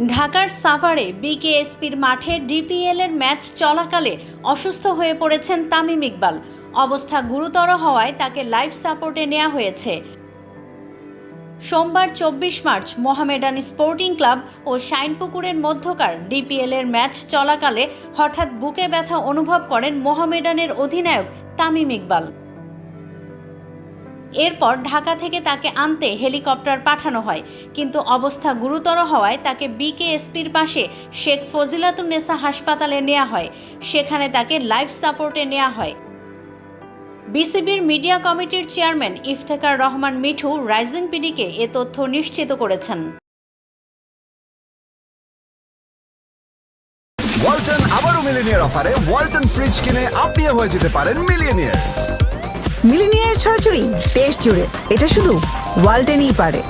ঢাকার সাভারে বিকেএসপির মাঠে ডিপিএল এর ম্যাচ চলাকালে অসুস্থ হয়ে পড়েছেন তামিম ইকবাল। অবস্থা গুরুতর হওয়ায় তাকে লাইফ সাপোর্টে নেওয়া হয়েছে। সোমবার চব্বিশ মার্চ মোহামেডান স্পোর্টিং ক্লাব ও শাইনপুকুরের মধ্যকার ডিপিএল এর ম্যাচ চলাকালে হঠাৎ বুকে ব্যথা অনুভব করেন মোহামেডানের অধিনায়ক তামিম ইকবাল। এরপর ঢাকা থেকে তাকে আনতে হেলিকপ্টার পাঠানো হয়। কিন্তু অবস্থা গুরুতর হওয়ায় তাকে বিকেএসপির পাশে শেখ ফজিলাতুন্নেসা হাসপাতালে নেওয়া হয়। সেখানে তাকে লাইফ সাপোর্টে নেওয়া হয়। বিসিবির মিডিয়া কমিটির চেয়ারম্যান ইফতেখার রহমান মিঠু রাইজিং পিডিকে এ তথ্য নিশ্চিত করেছেন। ওয়ালটন আবারও মিলিনিয়ার অফারে ওয়ালটন ফ্রিজ কিনে আপনিও হয়ে যেতে পারেন মিলিয়নিয়ার। মিলিনিয়ার ছড়াছড়ি জুড়ে। এটা শুধু ওয়ালটেনই পারে।